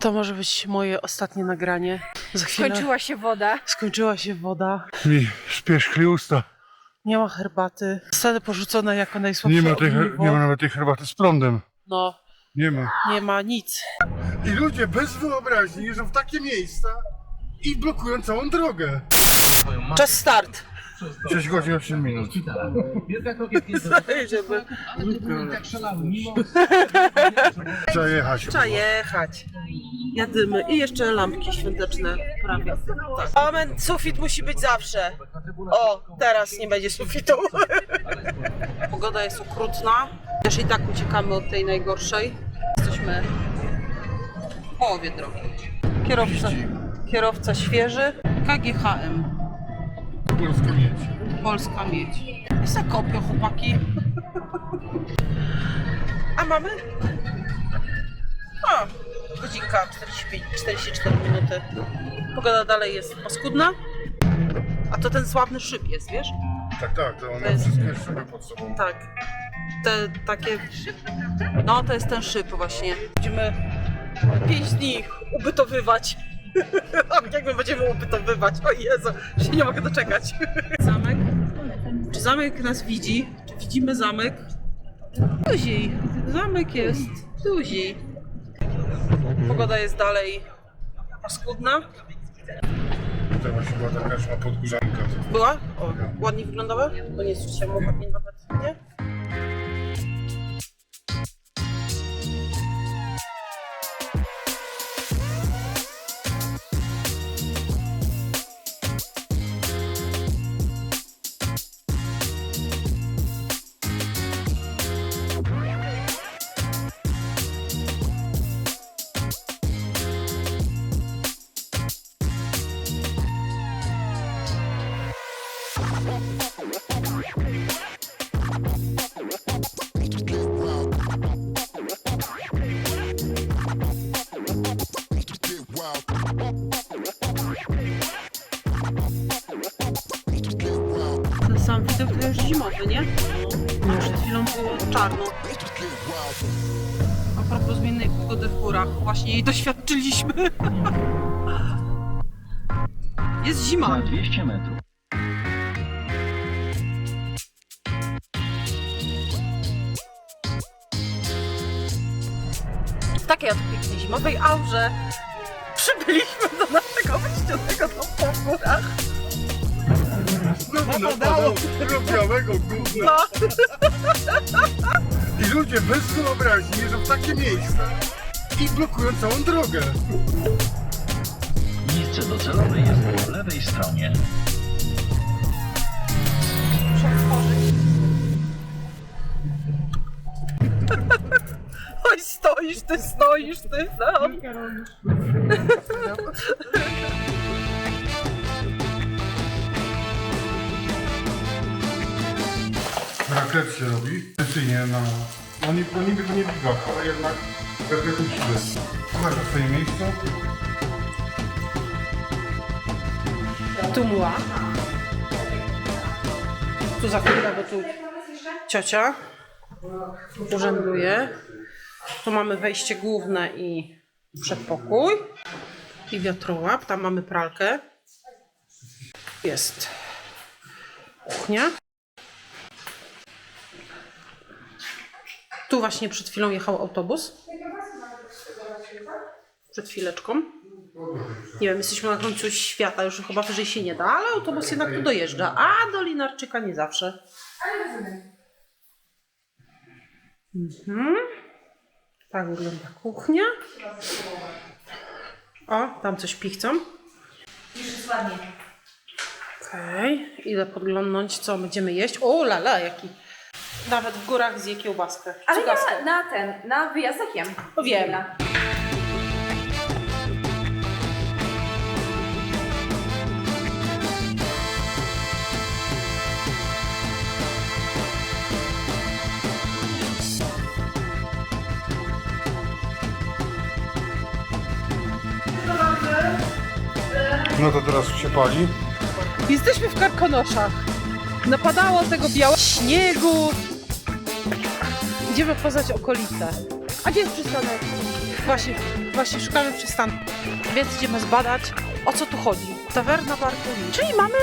To może być moje ostatnie nagranie. Za chwilę Skończyła się woda. skończyła się woda. Mi spieszkli usta. Nie ma herbaty. Zostanę porzucona jako najsłabsze Nie ma, tej, ogniwo. nie ma nawet tej herbaty z prądem. No, Nie ma. nie ma nic. I ludzie bez wyobraźni jeżdżą w takie miejsca i blokują całą drogę. Czas start. 6 godzin 8 minut. Żeby... Trzeba jechać. Trzeba jechać. Jadymy. I jeszcze lampki świąteczne prawie. Tak. Amen, sufit musi być zawsze. O, teraz nie będzie sufitu. Pogoda jest okrutna. Też i tak uciekamy od tej najgorszej. Jesteśmy w połowie drogi. Kierowca, kierowca świeży. KGHM. Polska mieć. Polska miedź. Jest zakopio, chłopaki. A mamy? A, godzinka 45, 44 minuty. Pogoda dalej jest paskudna. A to ten sławny szyb jest, wiesz? Tak, tak, to on ma To jest- wszystkie szyby pod sobą. Tak. Te takie. No, to jest ten szyb właśnie. Będziemy 5 dni ubytowywać. Jak my będziemy ubytowywać? O Jezu, się nie mogę doczekać. Zamek. Czy zamek nas widzi? Czy widzimy zamek? Duzi. Zamek jest duzi. Pogoda jest dalej paskudna. To właśnie była taka podgórzanka. Była? O, ładnie wyglądała? To nie jest się nawet, nie? Zimowy, nie? No, przed chwilą było czarno. A propos zmiennej pogody w górach, właśnie jej doświadczyliśmy. Jest zima. Za 200 metrów. W takiej oto pięknej zimowej aurze przybyliśmy do naszego wyjściowego domu w górach. Znowu napadało białego gówna. No, I ludzie bez wyobraźni jeżdżą w takie miejsca i blokują całą drogę. Miejsce docelowe jest po lewej stronie. oj, stoisz ty, stoisz ty, no. Raklet się robi. Precyzyjnie na... No niby, no niby to nie bigach, ale jednak raklet musimy. Masz na swoje miejsce. Tu mła. Tu za chwilę, bo tu ciocia urzęduje. Tu mamy wejście główne i przedpokój. I wiatrołap. Tam mamy pralkę. Jest kuchnia. Tu właśnie przed chwilą jechał autobus. Przed chwileczką. Nie wiem, jesteśmy na końcu świata, już chyba wyżej się nie da, ale autobus jednak tu dojeżdża, a do Linarczyka nie zawsze. Mhm. Tak wygląda kuchnia. O, tam coś pichcą. Okej, idę podglądnąć, co będziemy jeść. O, lala, jaki. Nawet w górach zje kiełbaskę. Ale Cugaskę. na, na ten, na wyjazdach jem. No wiem. Grilla. No to teraz się pali. Jesteśmy w Karkonoszach. Napadało tego białego śniegu. Idziemy poznać okolice. A gdzie jest przystanek? Właśnie, właśnie szukamy przystanku. Więc idziemy zbadać, o co tu chodzi. Tawerna Bartolini. Czyli mamy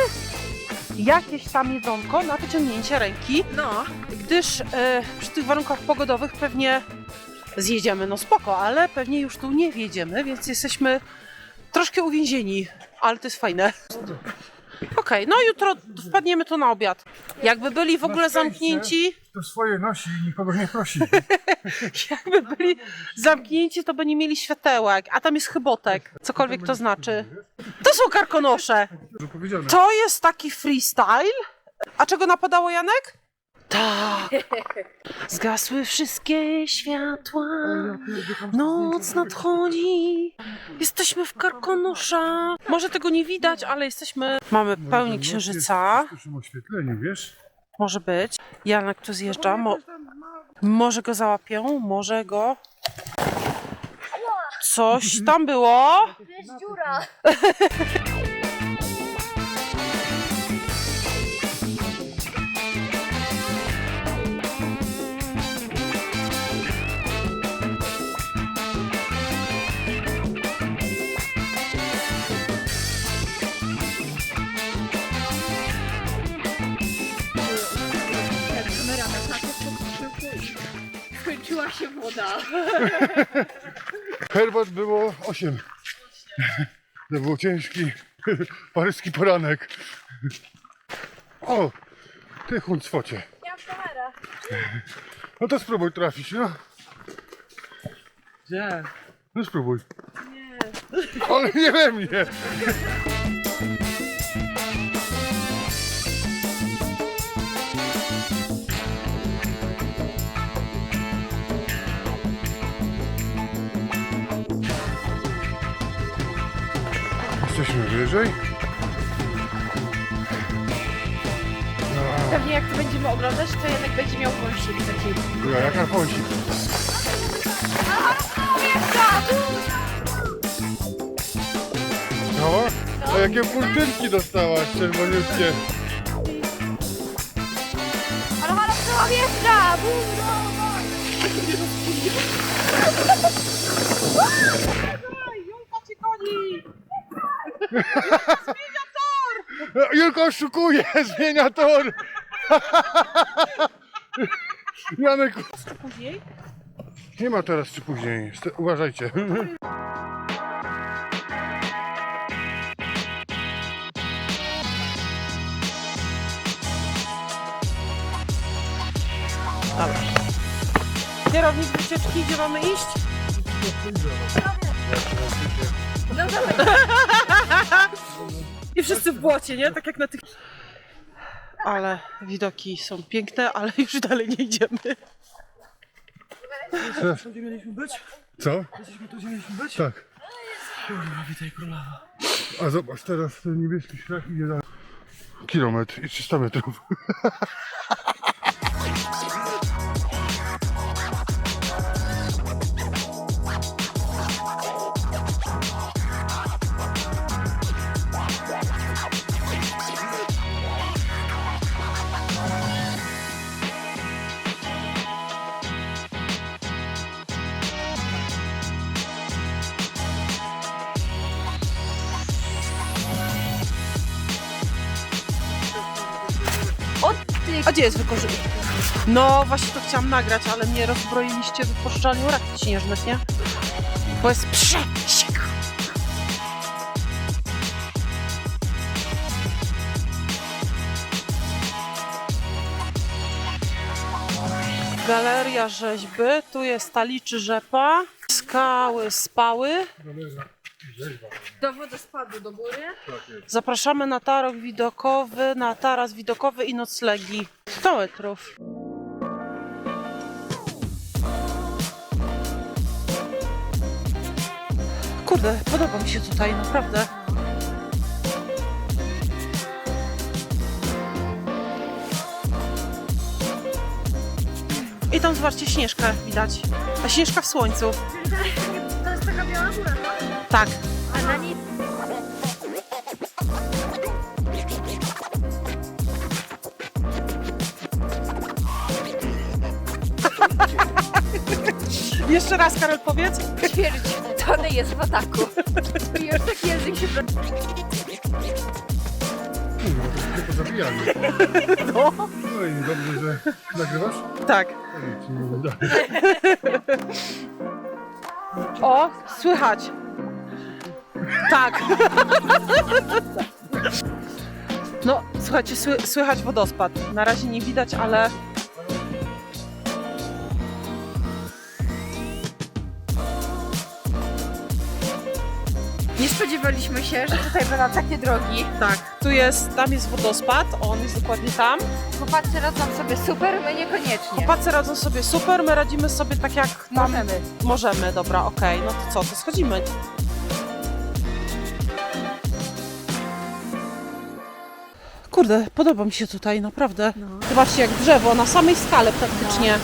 jakieś tam jedzonko na wyciągnięcie ręki, No. gdyż e, przy tych warunkach pogodowych pewnie zjedziemy, no spoko, ale pewnie już tu nie wjedziemy, więc jesteśmy troszkę uwięzieni, ale to jest fajne. Okej, no jutro wpadniemy tu na obiad. Jakby byli w ogóle zamknięci, To swoje nosi i nikogo nie prosi. jakby byli zamknięci, to by nie mieli światełek, a tam jest chybotek, cokolwiek to znaczy. To są karkonosze. Że powiedziane. To jest taki freestyle. A czego napadało Janek? Tak. Zgasły wszystkie światła. Noc nadchodzi. Jesteśmy w Karkonosza. Może tego nie widać, ale jesteśmy. Mamy pełni księżyca. W sztucznym oświetleniu, wiesz? Może być. Janek tu zjeżdża. Mo może go załapią, może go. Coś tam było. Jest dziura. Skończyła się woda. Herbat było 8. To był ciężki paryski poranek. O, ty huncwocie. Ja mam kamerę. No to spróbuj trafić, no. Gdzie? No spróbuj. Nie. Ale nie we mnie. Jesteśmy wyżej. Pewnie jak to będziemy oglądać, to jednak będzie miał wąsik taki. Ja, jak Alfonsik. No, a jakie kurtynki dostałaś czerwoniutkie. Ale halo, kto wjeżdża? Julka cię goni! No, Julko oszukuje, zmienia tor. Janek, Później? nie ma teraz czy później, uważajcie. Dobra. Kierownik wycieczki, gdzie mamy iść? I wszyscy w błocie, nie? Tak jak na tych... Ale widoki są piękne, ale już dalej nie idziemy. Gdzie mieliśmy być? Co? Jesteśmy tu, gdzie mieliśmy być? Tak. witaj królowa. A zobacz, teraz ten niebieski szlak idzie na kilometr i 300 metrów. A gdzie jest wykorzystanie? No właśnie to chciałam nagrać, ale mnie rozbroiliście wypuszczaniu rakiet śnieżnych, nie? Bo jest przesiek. Galeria rzeźby, tu jest taliczy rzepa, skały spały. Do wodospadu do góry. Zapraszamy na tarok widokowy, na taras widokowy i noclegi. 100 metrów. Kurde, podoba mi się tutaj, naprawdę. I tam zobaczcie, śnieżkę widać. A śnieżka w słońcu. To jest taka biała góra, Tak. a na niej Jeszcze raz, Karol, powiedz. Tony jest w ataku. I już taki język się... Kurwa, to pozabijali. No. No i dobrze, że nagrywasz? Tak. Nie uda. O, słychać. Tak. No, słuchajcie, sły, słychać wodospad. Na razie nie widać, ale Nie spodziewaliśmy się, że tutaj będą takie drogi. tak, tu jest, tam jest wodospad, on jest dokładnie tam. Chłopacy radzą sobie super, my niekoniecznie. Chłopacy radzą sobie super, my radzimy sobie tak jak nam Możemy. możemy. Dobra, okej, no to co, to schodzimy. Kurde, podoba mi się tutaj, naprawdę. Zobaczcie, jak drzewo, na samej skale praktycznie.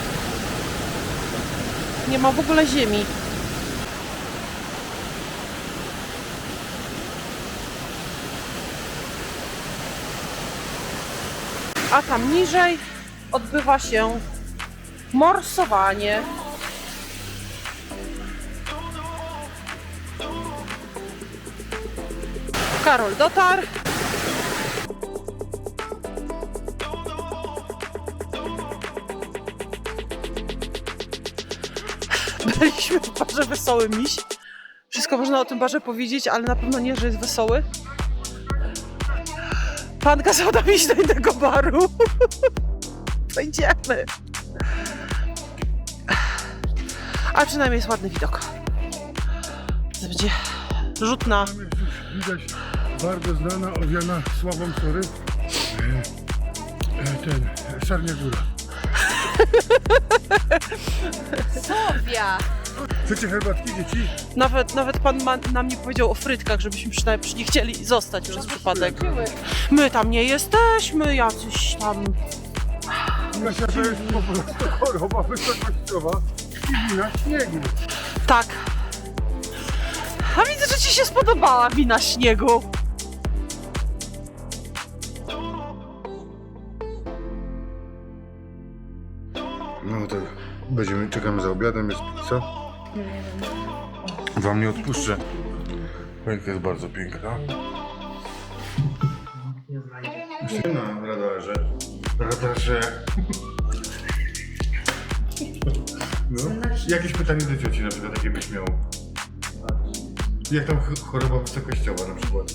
Nie ma w ogóle ziemi. A tam niżej odbywa się morsowanie. Karol dotarł. Byliśmy w barze Wesoły Miś. Wszystko można o tym barze powiedzieć, ale na pewno nie, że jest wesoły. Pan kazał nam iść do innego baru. To. Ale przynajmniej jest ładny widok. To będzie rzut na... Widać bardzo znana, owiana sławą sory. E, e, ten, Sarnia Góra. Słowia. Chcecie herbatki, dzieci? Nawet, nawet pan ma, nam nie powiedział o frytkach, żebyśmy przynajmniej nie chcieli zostać przez przypadek. My tam nie jesteśmy, jacyś tam... Kasia to jest po prostu choroba wysokościowa i wina śniegu. Tak. A widzę, że ci się spodobała wina śniegu. Będziemy, czekamy za obiadem, jest pizza. Wam nie odpuszczę. Ręka jest bardzo piękna. Jeszcze na radarze. Radarze. No. Jakieś pytanie do cioci na przykład, jakie byś miał? Jak tam ch- choroba wysokościowa na przykład?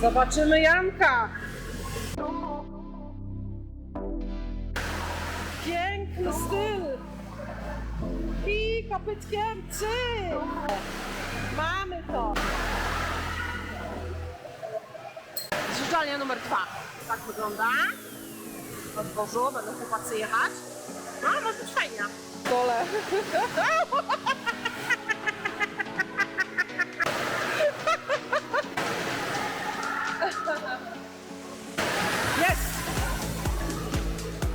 Zobaczymy Janka. Piękny styl. I kopytkiem cy. Mamy to. Zjeżdżalnia numer dwa. Tak wygląda. Na dworzu będą chłopacy jechać. No, może być fajnie. Dole.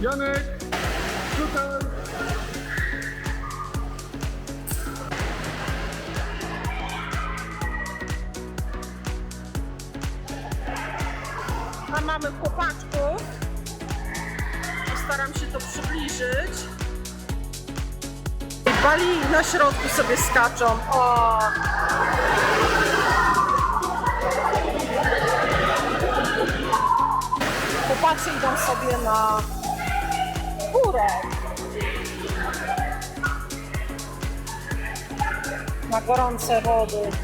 Janek! Tutaj! A mamy chłopaczków. Postaram się to przybliżyć. Bali na środku sobie skaczą. O! Chłopacy idą sobie na. Na gorące wody.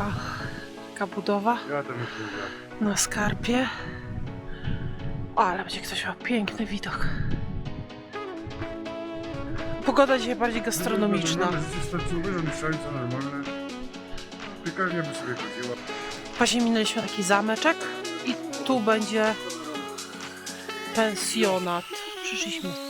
Ach, taka budowa Ja tam jeszcze nie na skarpie. O, ale będzie ktoś miał piękny widok. Pogoda dzisiaj bardziej gastronomiczna. Normalne życie starczyłoby, że mieszkańca normalne. Piekarnia by sobie chodziła. Właśnie minęliśmy taki zameczek i tu będzie pensjonat. Przyszliśmy.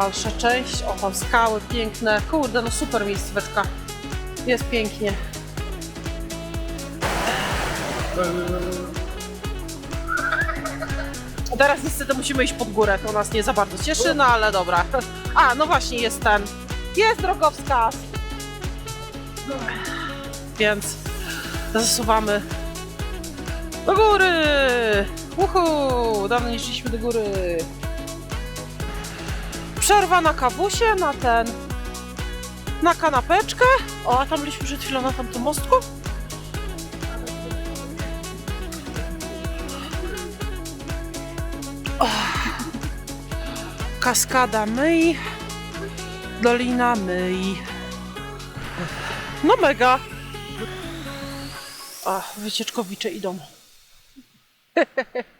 Dalsza część. O, tam skały piękne. Kurde, no super miejscóweczka. Jest pięknie. Teraz niestety musimy iść pod górę, to nas nie za bardzo cieszy, no ale dobra. A, no właśnie, jest ten. Jest drogowskaz! Więc zasuwamy do góry! Uhu! Dawno nie szliśmy do góry. Przerwa na kawusie, na ten... Na kanapeczkę. O, a tam byliśmy przed chwilą na tamtym mostku. Kaskada Myi, Dolina Myi. No mega. A, wycieczkowicze idą.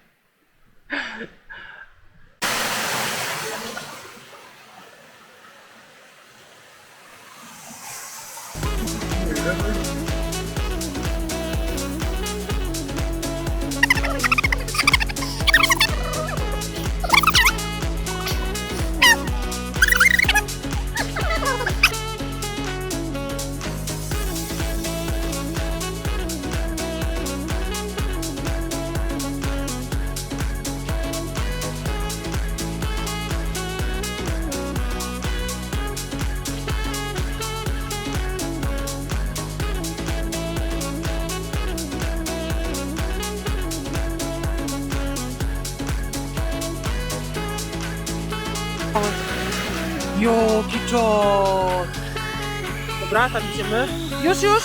Dobra, tam idziemy. Już, już!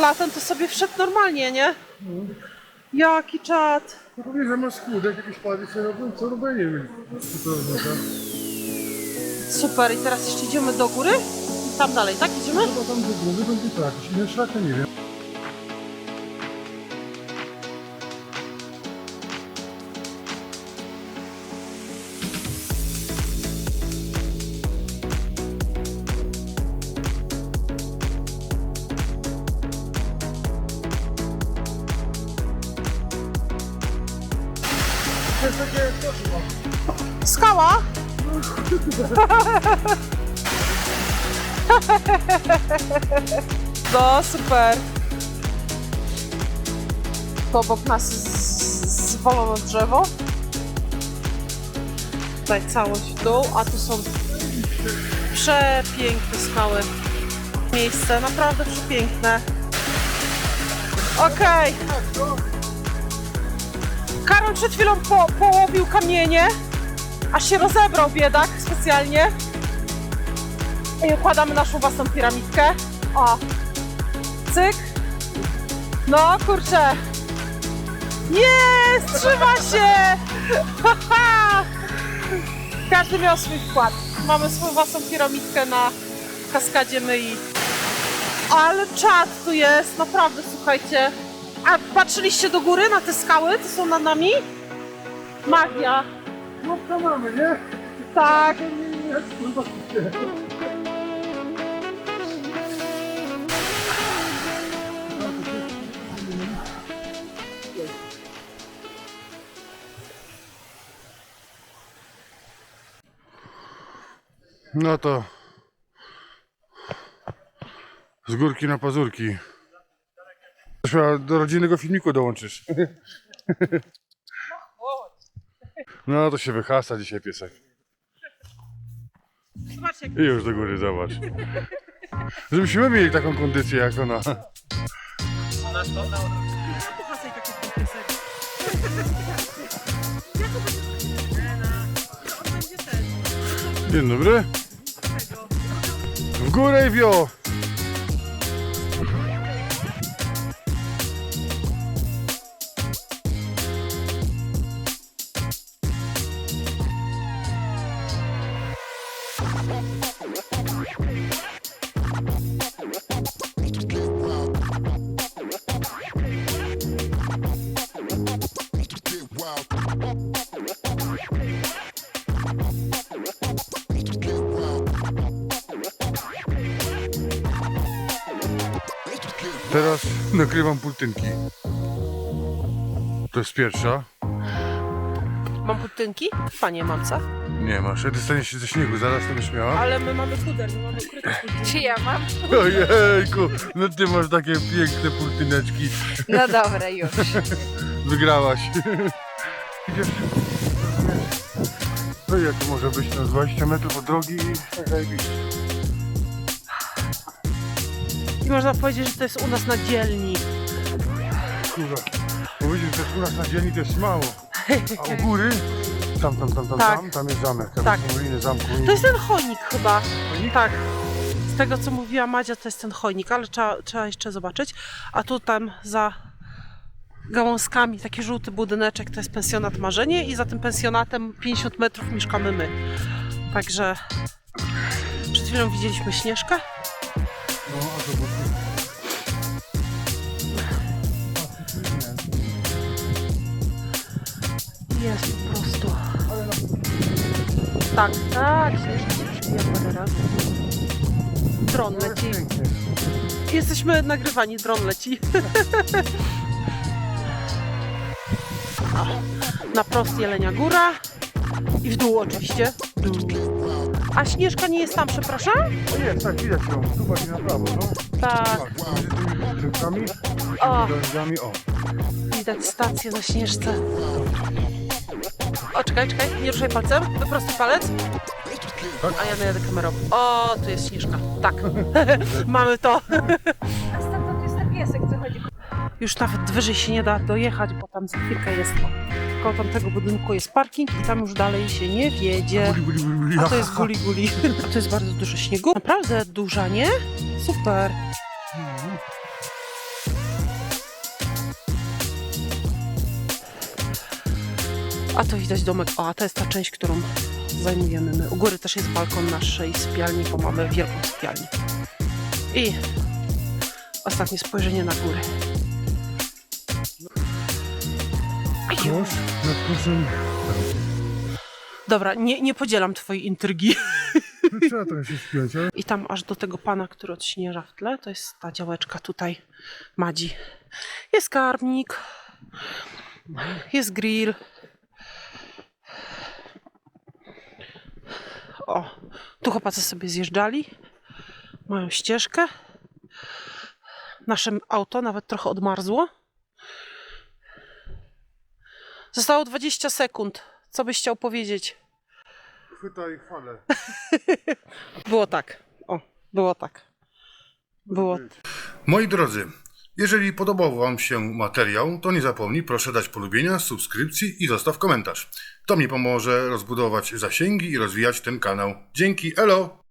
Latem to sobie wszedł normalnie, nie? Jaki czat! No pewnie zamiast kłódek jakieś pady sobie robią, co robienie mieli. Co to oznacza? Super, i teraz jeszcze idziemy do góry? Tam dalej, tak? Idziemy? Chyba tam do głowy będzie inne szlaki, nie wiem. No, super. To obok nas z- zwalono drzewo. Tutaj całość w dół, a tu są przepiękne skały. Miejsce naprawdę przepiękne. Okej. Karol przed chwilą po, połowił kamienie. Aż się rozebrał biedak specjalnie. I układamy naszą własną piramidkę. O! Cyk! No kurczę! Jest! Trzyma się! Każdy miał swój wkład. Mamy swoją własną piramidkę na kaskadzie Myi. Ale czad tu jest, naprawdę słuchajcie. A patrzyliście do góry na te skały, co są nad nami? Magia. No to mamy, nie? Tak. No to z górki na pazurki. Do rodzinnego filmiku dołączysz. No to się wyhasa dzisiaj piesek. Jak I już do góry, zobacz. Żebyśmy mieli taką kondycję jak ona. Hasej takie piesek. Dzień dobry. W górę i wio. Teraz nakrywam pultynki. To jest pierwsza. Mam putynki? Panie mamca. Nie masz, ty staniesz się ze śniegu, zaraz to byś miała. Ale my mamy puder, my mamy ukryte. Czy ja mam? Ojejku, no ty masz takie piękne pultyneczki. No dobra, już. Wygrałaś. Idziesz. No i jak to może być? No 20 metrów od drogi i tak zajebiście. I można powiedzieć, że to jest u nas na dzielni. Kurwa. Powiedzieć, że u nas na dzielni to jest mało. A u góry? Tam, tam, tam, tam, Tak. tam, tam jest zamek. Tam Tak. są ruiny zamku. To jest ten chojnik chyba. Tak. Z tego co mówiła Madzia, to jest ten chojnik, ale trzeba, trzeba jeszcze zobaczyć. A tu tam za gałązkami taki żółty budyneczek to jest pensjonat Marzenie i za tym pensjonatem 50 metrów mieszkamy my. Także przed chwilą widzieliśmy Śnieżkę. No, a to było... Jest po prostu. Tak, tak, parę razy. Dron leci. Jesteśmy nagrywani, dron leci. Na prost Jelenia Góra i w dół oczywiście. A Śnieżka nie jest tam, przepraszam? O jest, tak, widać ją. Bardziej na prawo, no. Tak, Tak, O. o. widać stację na Śnieżce. O, czekaj, czekaj, nie ruszaj palcem, wyprostuj palec. A ja najadę kamerą. O, tu jest Śnieżka. Tak, mamy to. A stamtąd jest ten piesek, co chodzi. Już nawet wyżej się nie da dojechać, bo tam za chwilkę jest koło tamtego budynku jest parking i tam już dalej się nie wiedzie. A to jest guli guli. A to jest bardzo dużo śniegu. Naprawdę duża, nie? Super. A to widać domek. O, a to jest ta część, którą zajmujemy my. U góry też jest balkon naszej sypialni, bo mamy wielką sypialnię. I ostatnie spojrzenie na górę. Nad koszem. Dobra, nie, nie podzielam twojej intrygi. No trzeba trochę się spiąć, ale... I tam aż do tego pana, który odśnieża w tle, to jest ta działeczka tutaj, Madzi. Jest skarbnik, jest grill. O, tu chłopacy sobie zjeżdżali, mają ścieżkę. Nasze auto nawet trochę odmarzło. Zostało 20 sekund. Co byś chciał powiedzieć? Chwytaj falę. Było tak. O, było tak. Było Moi drodzy, jeżeli podobał Wam się materiał, to nie zapomnij proszę dać polubienia, subskrypcji i zostaw komentarz. To mi pomoże rozbudować zasięgi i rozwijać ten kanał. Dzięki, elo!